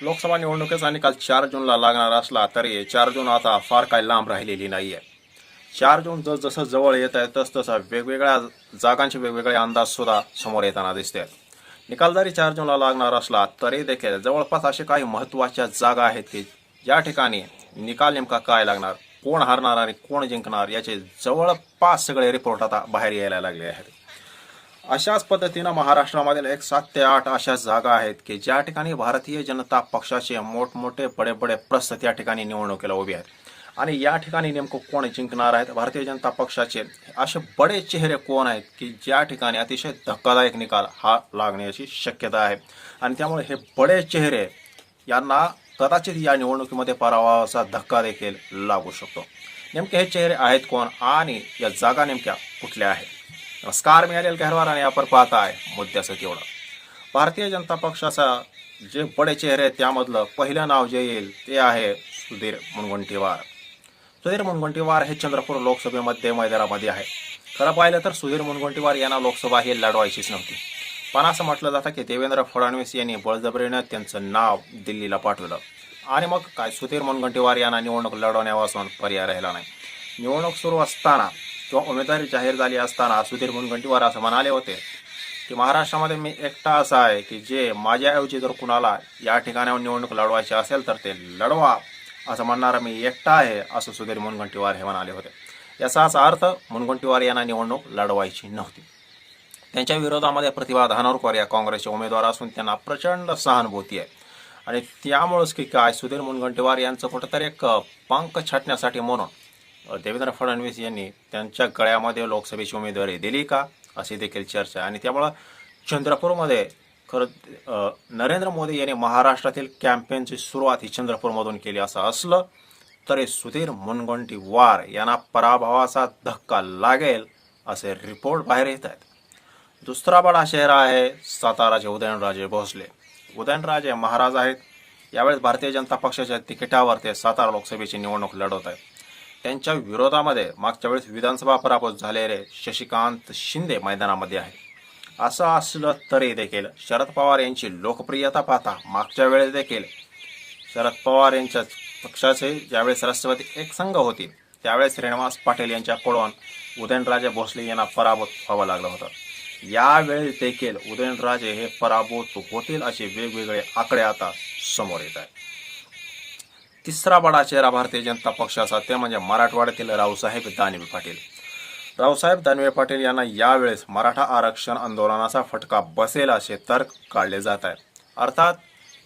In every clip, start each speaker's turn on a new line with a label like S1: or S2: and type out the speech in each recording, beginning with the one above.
S1: लोकसभा निवडणुकीचा निकाल चार जूनला लागणार असला तरी चार जून आता फार काय लांब राहिलेली नाही आहे चार जून जस जसं जवळ येत आहे तसतसा वेगवेगळ्या जागांचे वेगवेगळे अंदाज सुद्धा समोर येताना दिसते निकाल जरी चार जूनला लागणार असला तरी देखील जवळपास असे काही महत्त्वाच्या जागा आहेत की ज्या ठिकाणी निकाल नेमका काय लागणार कोण हारणार आणि कोण जिंकणार याचे जवळपास सगळे रिपोर्ट आता बाहेर यायला लागले आहेत. अशाच पद्धतीनं महाराष्ट्रामधील एक सात ते आठ अशा जागा आहेत की ज्या ठिकाणी भारतीय जनता पक्षाचे मोठमोठे बडे बडे प्रस्थ त्या ठिकाणी निवडणुकीला उभे आहेत. आणि या ठिकाणी नेमकं कोण जिंकणार आहेत? भारतीय जनता पक्षाचे असे बडे चेहरे कोण आहेत की ज्या ठिकाणी अतिशय धक्कादायक निकाल हा लागण्याची शक्यता आहे? आणि त्यामुळे हे बडे चेहरे यांना कदाचित या निवडणुकीमध्ये पराभवाचा धक्का देखील लागू शकतो. नेमके हे चेहरे आहेत कोण? आणि या जागा नेमक्या कुठल्या आहेत? नमस्कार मी अनिल कहरवार आणि आपण पाहताय मुद्द्याचं तेवढं भारतीय जनता पक्षाचा जे बडे चेहरे आहेत त्यामधलं पहिलं नाव जे येईल ते आहे सुधीर मुनगंटीवार. सुधीर मुनगंटीवार हे चंद्रपूर लोकसभेमध्ये मैदानामध्ये आहे खरं पाहिलं तर सुधीर मुनगंटीवार यांना लोकसभा ही लढवायचीच नव्हती. पण असं म्हटलं जातं की देवेंद्र फडणवीस यांनी बळजबरीनं त्यांचं नाव दिल्लीला पाठवलं. आणि मग काय सुधीर मुनगंटीवार यांना निवडणूक लढवण्यापासून पर्याय राहिला नाही. निवडणूक सुरू असताना किंवा उमेदवारी जाहीर झाली असताना सुधीर मुनगंटीवार असं म्हणाले होते की महाराष्ट्रामध्ये मी एकटा असा आहे की जे माझ्याऐवजी जर कुणाला या ठिकाणावर निवडणूक लढवायची असेल तर ते लढवा असं म्हणणारा मी एकटा आहे असं सुधीर मुनगंटीवार हे म्हणाले होते. याचाच अर्थ मुनगंटीवार यांना निवडणूक लढवायची नव्हती. त्यांच्या विरोधामध्ये प्रतिभा धानोरकर या काँग्रेसचे उमेदवार असून त्यांना प्रचंड सहानुभूती आहे. आणि त्यामुळेच की काय सुधीर मुनगंटीवार यांचं कुठंतरी एक पंख छाटण्यासाठी म्हणून देवेंद्र फडणवीस यांनी त्यांच्या गळ्यामध्ये लोकसभेची उमेदवारी दिली का अशी देखील चर्चा आहे. आणि त्यामुळं चंद्रपूरमध्ये खरं नरेंद्र मोदी यांनी महाराष्ट्रातील कॅम्पेनची सुरुवात ही चंद्रपूरमधून केली असं असलं तरी सुधीर मुनगंटीवार यांना पराभवाचा धक्का लागेल असे रिपोर्ट बाहेर येत आहेत. दुसरा बडा शहर आहे साताराचे उदयनराजे भोसले. उदयनराजे महाराज आहेत. यावेळेस भारतीय जनता पक्षाच्या तिकिटावर ते सातारा लोकसभेची निवडणूक लढवत आहेत. त्यांच्या विरोधामध्ये मागच्या वेळेस विधानसभा पराभूत झालेले शशिकांत शिंदे मैदानामध्ये आहे. असं असलं तरी देखील शरद पवार यांची लोकप्रियता पाहता मागच्या वेळेस देखील शरद पवार यांच्या पक्षाचे ज्यावेळेस राष्ट्रवादी एक संघ होती त्यावेळेस श्रीनिवास पाटील यांच्याकडून उदयनराजे भोसले यांना पराभूत व्हावं लागलं होतं. यावेळी देखील उदयनराजे हे पराभूत होतील असे वेगवेगळे आकडे आता समोर येत आहेत. तिसरा बडा चेहरा भारतीय जनता पक्षाचा ते म्हणजे मराठवाड्यातील रावसाहेब दानवे पाटील. रावसाहेब दानवे पाटील यांना यावेळेस मराठा आरक्षण आंदोलनाचा फटका बसेल असे तर्क काढले जात आहेत. अर्थात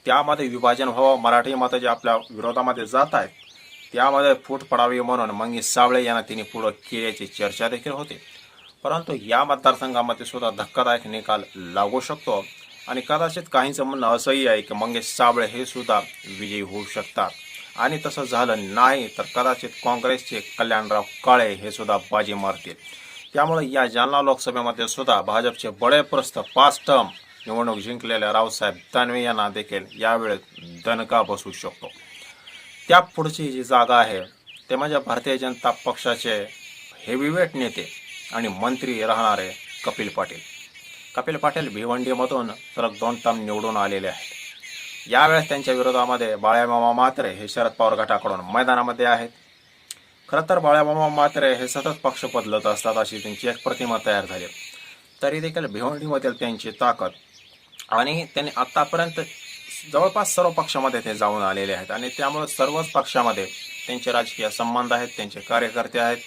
S1: त्यामध्ये विभाजन व्हावं मराठी मतं जे आपल्या विरोधामध्ये जात आहेत. त्यामध्ये फूट पडावी म्हणून मंगी सावळे यांना तिने पुढं केल्याची चर्चा देखील होते. परंतु या मतदारसंघामध्ये सुद्धा धक्कादायक निकाल लागू शकतो. आणि कदाचित काहींचं म्हणणं असंही आहे की मंगेश साबळे हे सुद्धा विजयी होऊ शकतात. आणि तसं झालं नाही तर कदाचित काँग्रेसचे कल्याणराव काळे हे सुद्धा बाजी मारतील. त्यामुळे या जालना लोकसभेमध्ये सुद्धा भाजपचे बडे पाच टर्म निवडणूक जिंकलेल्या रावसाहेब दानवे यांना देखील यावेळेस दणका बसू शकतो. त्या पुढची जी जागा आहे ते म्हणजे भारतीय जनता पक्षाचे हेवीवेट नेते आणि मंत्री राहणारे कपिल पाटील. कपिल पाटील भिवंडीमधून सलग दोन टर्म निवडून आलेले आहेत. यावेळेस त्यांच्या विरोधामध्ये बाळ्यामामा मात्रे हे शरद पवार गटाकडून मैदानामध्ये आहेत. खरं तर बाळ्यामामा मात्रे हे सतत पक्ष बदलत असतात अशी त्यांची एक प्रतिमा तयार झाली. तरी देखील भिवंडीमधील त्यांची ताकद आणि त्यांनी आतापर्यंत जवळपास सर्व पक्षामध्ये ते जाऊन आलेले आहेत आणि त्यामुळे सर्वच पक्षामध्ये त्यांचे राजकीय संबंध आहेत त्यांचे कार्यकर्ते आहेत.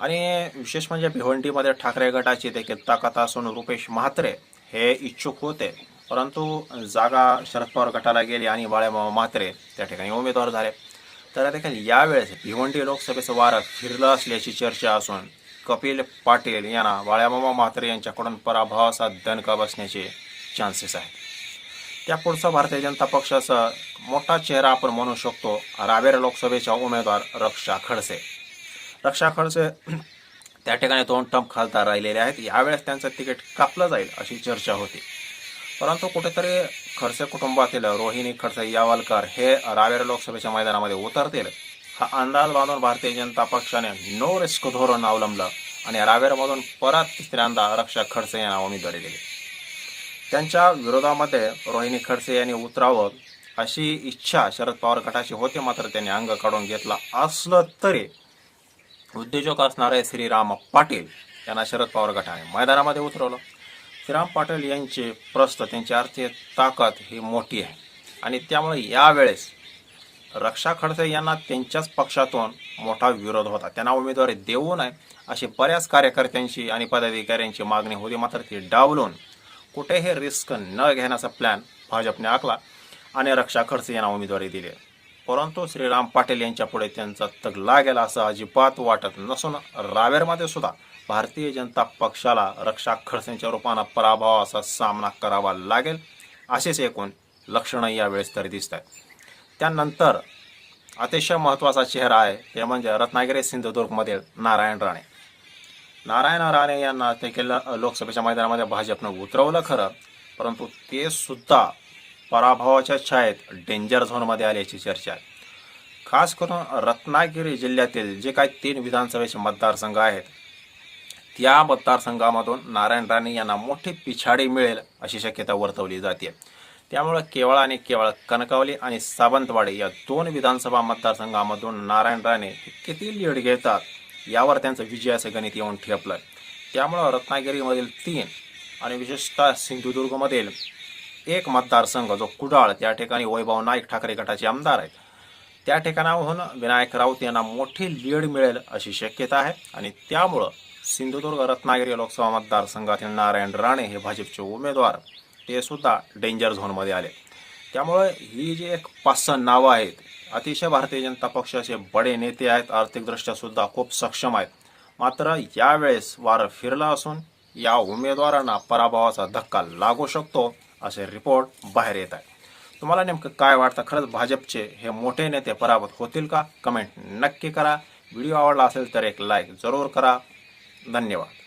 S1: आणि विशेष म्हणजे भिवंडीमध्ये ठाकरे गटाची देखील ताकद असून रुपेश म्हात्रे हे इच्छुक होते. परंतु जागा शरद पवार गटाला गेली आणि बाळ्यामामा म्हात्रे त्या ठिकाणी उमेदवार झाले. तर देखील यावेळेस भिवंडी लोकसभेचं वारं फिरलं असल्याची चर्चा असून कपिल पाटील यांना बाळ्यामामा म्हात्रे यांच्याकडून पराभवाचा दणका बसण्याचे चान्सेस आहेत. त्या पुढचा भारतीय जनता पक्षाचा मोठा चेहरा आपण म्हणू शकतो रावेर लोकसभेच्या उमेदवार रक्षा खडसे. रक्षा खडसे त्या ठिकाणी दोन टर्म खासदार राहिलेले आहेत. यावेळेस त्यांचं तिकीट कापलं जाईल अशी चर्चा होती. परंतु कुठेतरी खडसे कुटुंबातील रोहिणी खडसे यावलकर हे रावेर लोकसभेच्या मैदानामध्ये उतरतील. हा अंदाज बांधून भारतीय जनता पक्षाने नो रिस्क धोरण अवलंबलं आणि रावेरमधून परत तिसऱ्यांदा रक्षा खडसे यांना उमेदवारी दिली. त्यांच्या विरोधामध्ये रोहिणी खडसे यांनी उतरावं अशी इच्छा शरद पवार गटाची होती मात्र त्यांनी अंग काढून घेतला असलं तरी उद्योजक असणारे श्रीराम पाटील यांना शरद पवार गटाने मैदानामध्ये उतरवलं. श्रीराम पाटील यांचे प्रस्त त्यांची आर्थिक ताकद ही मोठी आहे. आणि त्यामुळे यावेळेस रक्षा खडसे यांना त्यांच्याच पक्षातून मोठा विरोध होता. त्यांना उमेदवारी देऊ नये अशी बऱ्याच कार्यकर्त्यांची आणि पदाधिकाऱ्यांची मागणी होती. मात्र ती डावलून कुठेही रिस्क न घेण्याचा प्लॅन भाजपने आखला आणि रक्षा खडसे यांना उमेदवारी दिली. परंतु श्रीराम पाटील यांच्या पुढे त्यांचा तग लागेल असं अजिबात वाटत नसून रावेरमध्ये सुद्धा भारतीय जनता पक्षाला रक्षा खडसेंच्या रूपानं पराभवाचा सामना करावा लागेल असेच एकूण लक्षणं यावेळेस तरी दिसत आहेत. त्यानंतर अतिशय महत्त्वाचा चेहरा आहे ते म्हणजे रत्नागिरी सिंधुदुर्गमधील नारायण राणे. नारायण राणे यांना देखील लोकसभेच्या मैदानामध्ये भाजपनं उतरवलं खरं परंतु ते सुद्धा पराभवाच्या छायेत डेंजर झोनमध्ये आल्याची चर्चा. आहे खास करून रत्नागिरी जिल्ह्यातील जे काही तीन विधानसभेचे मतदारसंघ आहेत त्या मतदारसंघामधून नारायण राणे यांना मोठी पिछाडी मिळेल अशी शक्यता वर्तवली जाते. त्यामुळं केवळ आणि केवळ कणकवली आणि सावंतवाडी या दोन विधानसभा मतदारसंघामधून नारायण राणे हे किती लीड घेतात यावर त्यांचं विजयाचं गणित येऊन ठेपलं. त्यामुळं रत्नागिरीमधील तीन आणि विशेषतः सिंधुदुर्गमधील एक मतदारसंघ जो कुडाळ त्या ठिकाणी वैभव नाईक ठाकरे गटाचे आमदार आहेत. त्या ठिकाणाहून विनायक राऊत यांना मोठी लीड मिळेल अशी शक्यता आहे आणि त्यामुळं सिंधुदुर्ग रत्नागिरी लोकसभा मतदारसंघातील नारायण राणे हे भाजपचे उमेदवार ते सुद्धा डेंजर झोनमध्ये आले. त्यामुळे ही जी एक पाच सहा नावं आहेत अतिशय भारतीय जनता पक्षाचे बडे नेते आहेत आर्थिकदृष्ट्या सुद्धा खूप सक्षम आहेत. मात्र यावेळेस वारं फिरला असून या उमेदवारांना पराभवाचा धक्का लागू शकतो. असे रिपोर्ट बाहेर येत आहे तुम्हाला नेमकं काय वाटतं? खरंच भाजपचे हे मोठे नेते पराभूत होतील का? कमेंट नक्की करा. व्हिडिओ आवडला असेल तर एक लाईक जरूर करा. धन्यवाद.